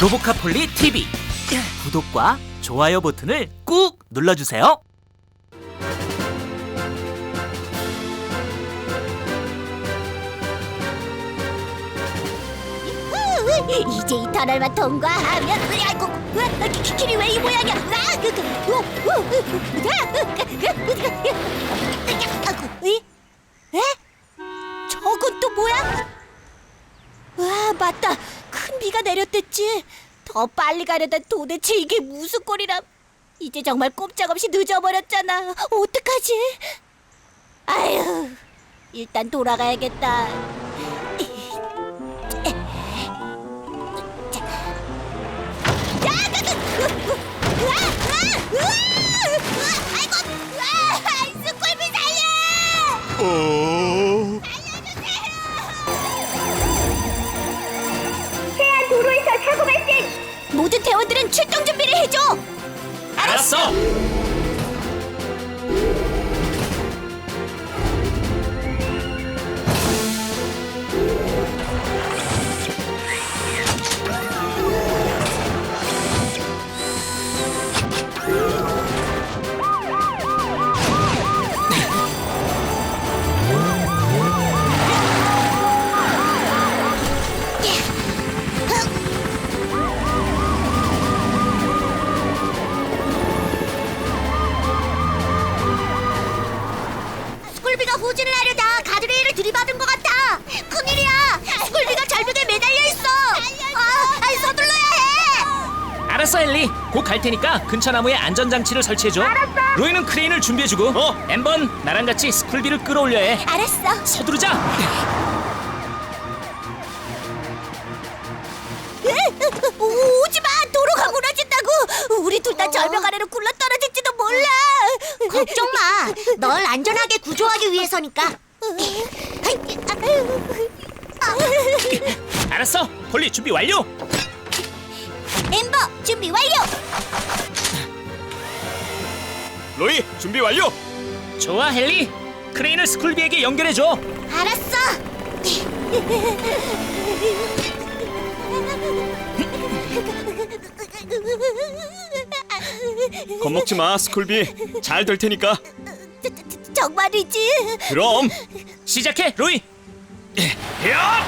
로보카폴리 TV 구독과 좋아요 버튼을 꾹 눌러주세요. 후, 이제 이 터널만 통과하면 아이고 으아, 기- 기- 길이 왜 이 모양이야 아, 그, 그, 우, 우, 아, 으, 그, 그, 그, 그? 에? 저건 또 뭐야? 와 맞다 큰 비가 내렸댔지. 더 빨리 가려다 도대체 이게 무슨 꼴이람. 이제 정말 꼼짝없이 늦어버렸잖아. 어떡하지? 아휴 일단 돌아가야겠다. 아이고, 스쿨비 살려! 어... 모든 대원들은 출동 준비를 해줘! 알았어. 스쿨비가 후진을 하려다 가드레일을 들이받은 것 같아! 큰일이야! 스쿨비가 절벽에 매달려 있어! 아, 아, 서둘러야 해! 알았어 엘리. 곧 갈 테니까 근처 나무에 안전장치를 설치해줘. 로이는 크레인을 준비해주고 어 엠번 나랑 같이 스쿨비를 끌어올려야 해. 알았어. 서두르자. 오지 마! 도로가 무너진다고! 우리 둘 다 절벽 아래로 굴러! 걱정 마! 널 안전하게 구조하기 위해서니까! 알았어. 폴리 준비 완료. 엠버 준비 완료! 로이 준비 완료. 좋아 헨리. 크레인을 스쿨비에게 연결해 줘. 알았어! 겁먹지 마 스쿨비. 잘 될 테니까. 정말이지? 그럼. 시작해 로이. 야!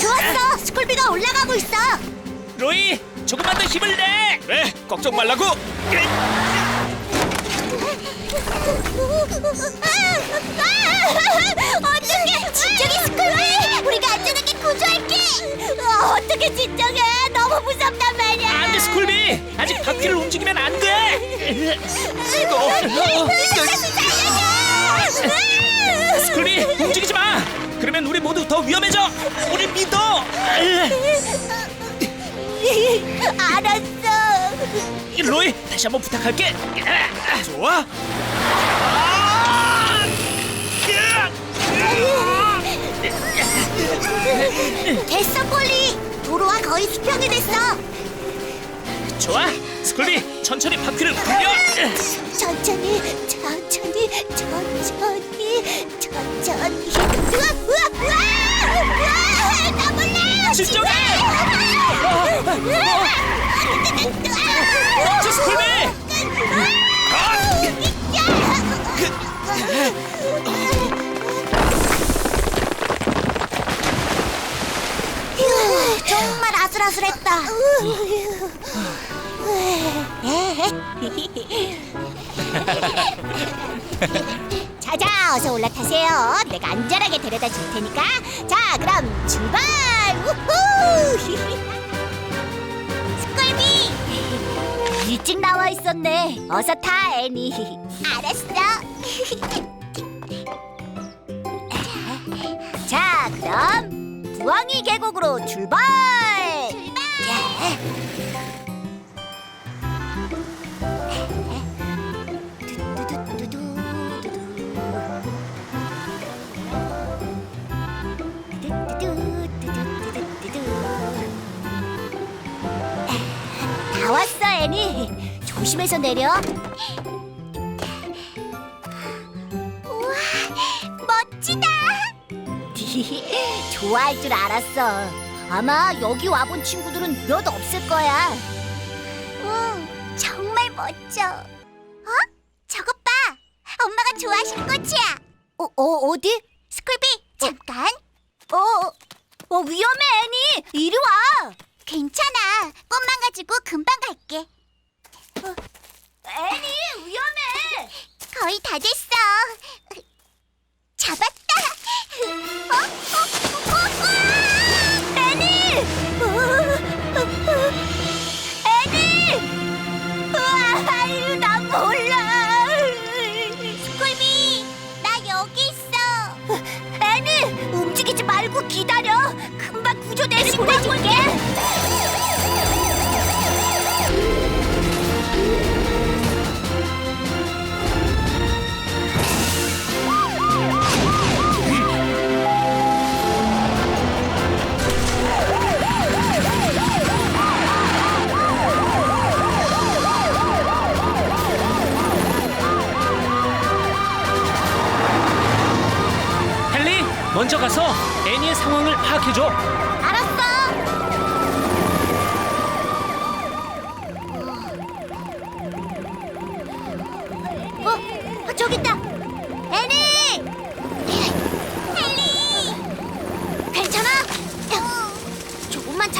좋았어! 스쿨비가 올라가고 있어! 로이 조금만 더 힘을 내. 그래 걱정 말라고. 어떡해! 진정해 스쿨비! 우리가 안전하게 구조할게! 어, 어떻게 진정해! 너무 무섭단 말이야! 안돼 스쿨비. 아직 바퀴를 움직이면 안 돼. 살려줘! 스쿨비 움직이지 마. 그러면 우리 모두 더 위험해져. 우리 믿어. 알았어! 로이 다시 한번 부탁할게. 좋아. 됐어, 폴리! 도로와 거의 수평이 됐어! 좋아. 스쿨비 천천히 바퀴를 굴려. 천천히, 천천히, 천천히, 천천히. 우와, 우와! 우와! 나 몰라! 진정해. 멈춰 스쿨비. 휴, 아슬아슬했다. 자자, 어서 올라타세요. 내가 안전하게 데려다 줄 테니까. 자, 그럼 출발! 우후! 스컬비! 일찍 나와 있었네. 어서 타, 애니. 알았어. 자, 그럼 부엉이 계곡으로 출발! 출발! 애니. 조심해서 내려. 우와, 멋지다. 좋아할 줄 알았어. 아마 여기 와본 친구들은 몇 없을 거야. 응, 정말 멋져. 어? 저것 봐. 엄마가 좋아하시는 꽃이야. 어, 어 어디? 스쿨비, 잠깐. 어, 어, 위험해, 애니. 이리 와. 괜찮아. 꽃만 가지고 금방 갈게. 어, 애니, 위험해. 거의 다 됐어.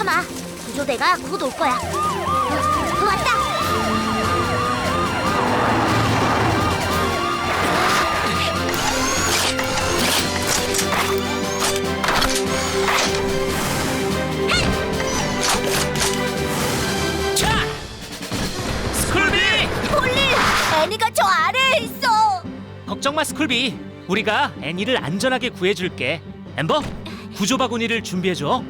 참아. 구조대가 곧 올 거야. 어, 왔다. 자, 스쿨비. 폴리! 애니가 저 아래에 있어. 걱정 마, 스쿨비. 우리가 애니를 안전하게 구해줄게. 엠버, 구조 바구니를 준비해줘.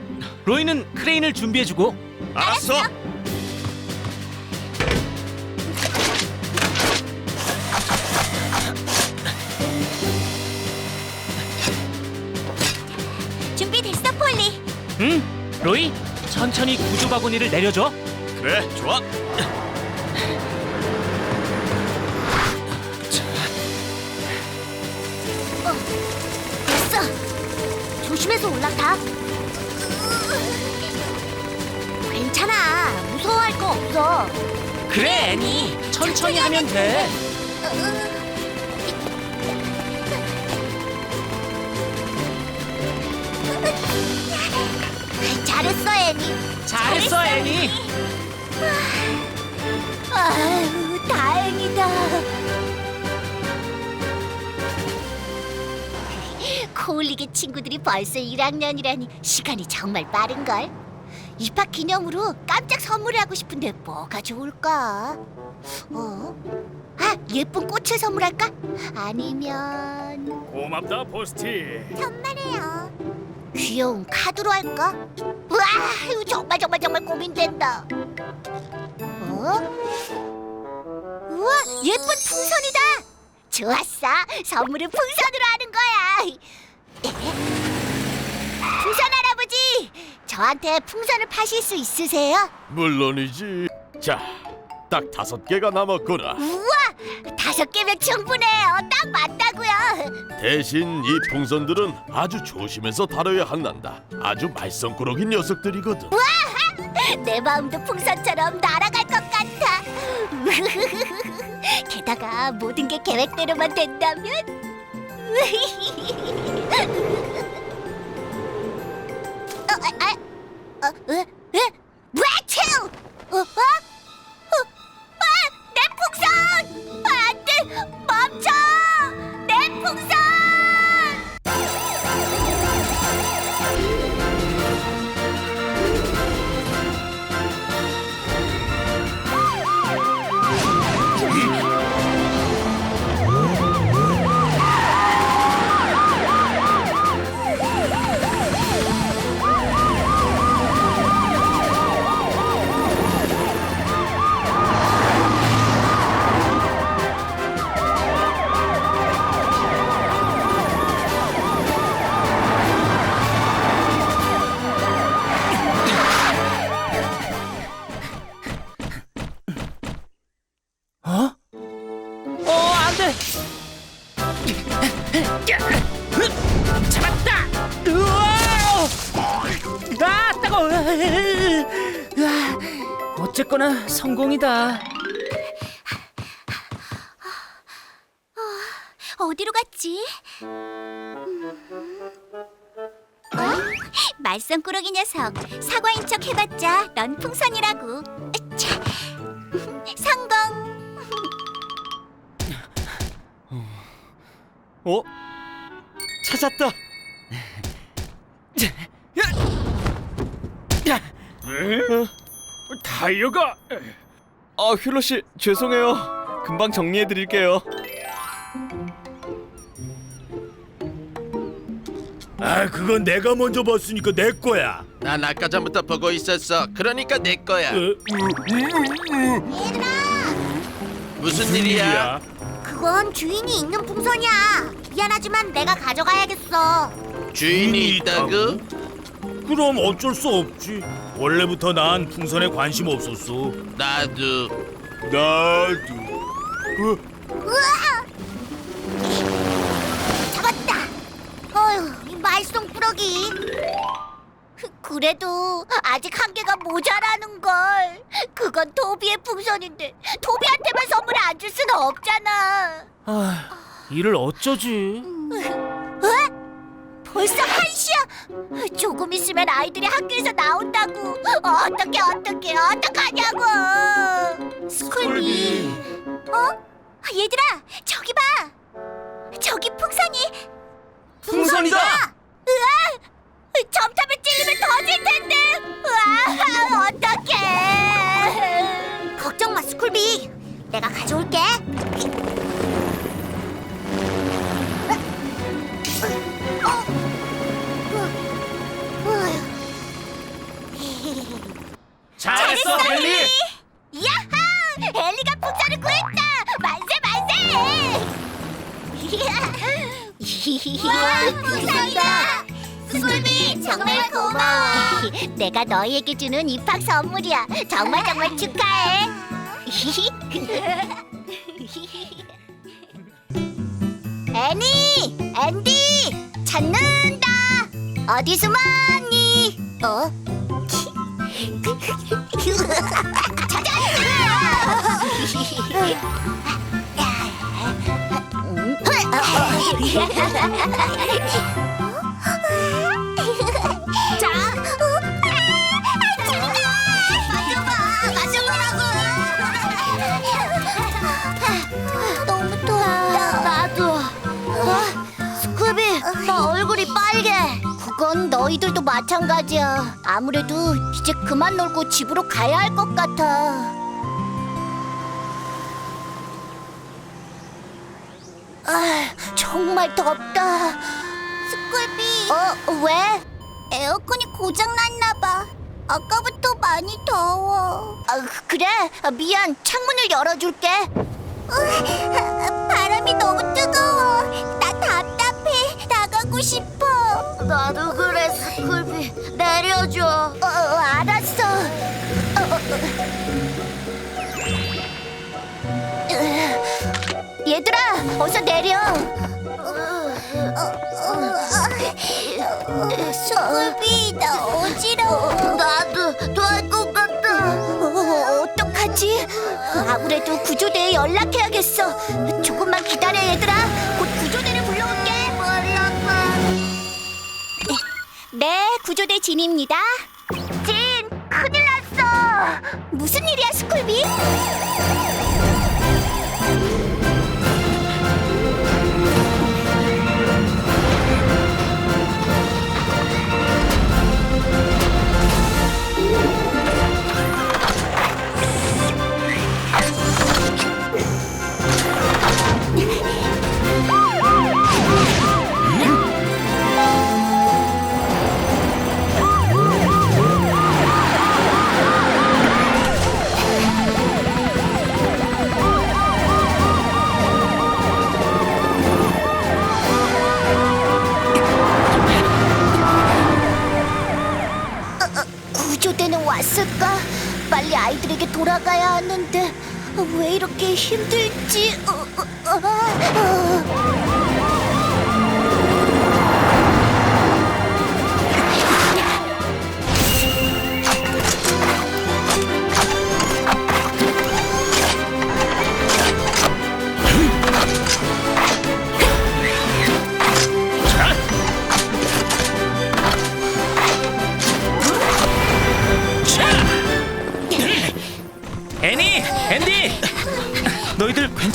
로이는 크레인을 준비해주고. 알았어. 준비됐어, 폴리. 응, 로이, 천천히 구조 바구니를 내려줘. 그래, 좋아. 어, 됐어. 조심해서 올라타. 무서워할 거 없어. 그래, 애니. 천천히 하면 돼. 잘했어, 애니. 잘했어, 애니. 아유, 다행이다. 코올리게 친구들이 벌써 1학년이라니 시간이 정말 빠른걸. 입학 기념으로 깜짝 선물을 하고 싶은데 뭐가 좋을까? 어? 아, 예쁜 꽃을 선물할까? 아니면 고맙다, 포스티. 정말해요. 귀여운 카드로 할까? 우와, 이거 정말 정말 정말 고민된다. 어? 우와, 예쁜 풍선이다. 좋았어. 선물은 풍선으로 하는 거야. 풍선 저한테 풍선을 파실 수 있으세요? 물론이지. 자, 딱 다섯 개가 남았구나. 우와, 다섯 개면 충분해요. 딱 맞다고요. 대신 이 풍선들은 아주 조심해서 다뤄야 한단다. 아주 말썽꾸러기 녀석들이거든. 내 마음도 풍선처럼 날아갈 것 같아. 게다가 모든 게 계획대로만 된다면. 아, 어, 어쨌거나 성공이다. 어디로 갔지? 음. 어? 말썽꾸러기 녀석 사과인 척 해봤자 넌 풍선이라고 차. 성공 어? 찾았다. 타이어가 아 휠러 씨 죄송해요. 금방 정리해 드릴게요. 아 그건 내가 먼저 봤으니까 내 거야. 난 아까 전부터 보고 있었어. 그러니까 내 거야. 무슨 일이야? 그건 주인이 있는 풍선이야 미안하지만 내가 가져가야겠어 주인이 있다고? 그럼 어쩔 수 없지. 원래부터 난 풍선에 관심 없었어. 나도. 나도. 잡았다 어휴 이 말썽꾸러기 그래도 아직 한 개가 모자라는 걸 그건 토비의 풍선인데 토비한테만 선물 안줄 수는 없잖아 아, 이를 어쩌지? 조금 있으면 아이들이 학교에서 나온다고. 어떻게 어떻게 어떡하냐고. 스쿨비. 어? 얘들아 저기 봐. 저기 풍선이. 풍선이다! 으아! 점탑에 찔리면 터질 텐데. 으아 어떡해. 걱정 마 스쿨비. 내가 가져올게 잘했어, 헨리. 야하! 엘리가 풍선을 구했다! 만세 만세! 와, 풍선이다! 스쿨비 정말 고마워! 내가 너희에게 주는 입학 선물이야. 정말 정말 축하해. 애니, 앤디, 찾는다. 어디 숨었니? 어? 자, 너희들도 마찬가지야. 아무래도 이제 그만 놀고 집으로 가야 할 것 같아. 아, 정말 덥다. 스쿨비. 어, 왜? 에어컨이 고장 났나 봐. 아까부터 많이 더워. 아, 그래. 아, 미안. 창문을 열어줄게. 바람이 너무 뜨거워. 나 답답해. 나가고 싶어. 나도 그래. 내려줘. 어, 어, 알았어. 어, 어, 어. 얘들아, 어서 내려. 스쿨비, 나 어지러워. 나도 토할 것. 어, 어떡하지? 아무래도 구조대에 연락해야겠어. 조금만 기다려, 얘들아. 네, 구조대 진입니다. 진, 큰일 났어. 무슨 일이야, 스쿨비? 왔을까? 빨리 아이들에게 돌아가야 하는데 왜 이렇게 힘들지? 어, 어, 어, 어.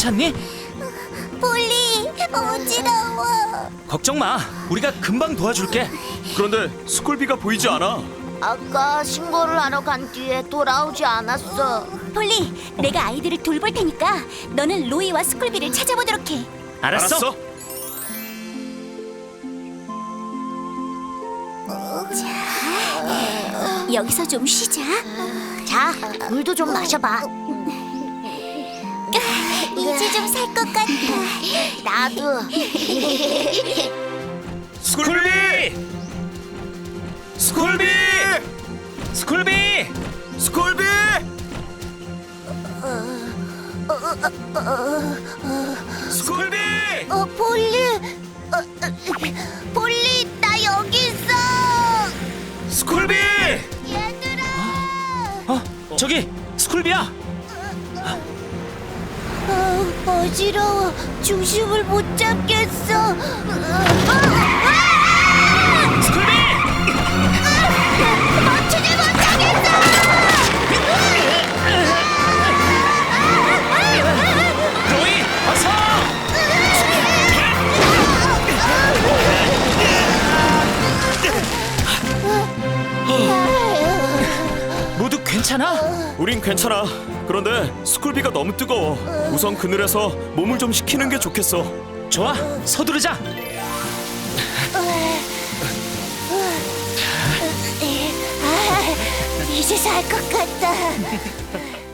괜찮니? 폴리 어지러워. 걱정 마. 우리가 금방 도와줄게. 그런데 스쿨비가 보이지 않아. 아까 신고를 하러 간 뒤에 돌아오지 않았어. 폴리, 내가 아이들을 돌볼 테니까 너는 로이와 스쿨비를 찾아보도록 해. 알았어? 여기서 좀 쉬자. 자, 물도 좀 마셔봐. 이제 좀 살 것 같아. 나도. 스쿨비! 스쿨비! 스쿨비! 스쿨비! 스쿨비! 어, 폴리, 어, 어, 폴리, 나 여기 있어. 스쿨비! 얘들아. 어, 저기 스쿨비야. 어, 어 지러워. 중심을 못 잡겠어. 스쿨비! 멈추지 못하겠어. 로이, 어서! 모두 괜찮아? 우린 괜찮아. 그런데 스쿨비가 너무 뜨거워. 우선 그늘에서 몸을 좀 식히는 게 좋겠어. 좋아, 서두르자. 아, 이제 살 것 같다.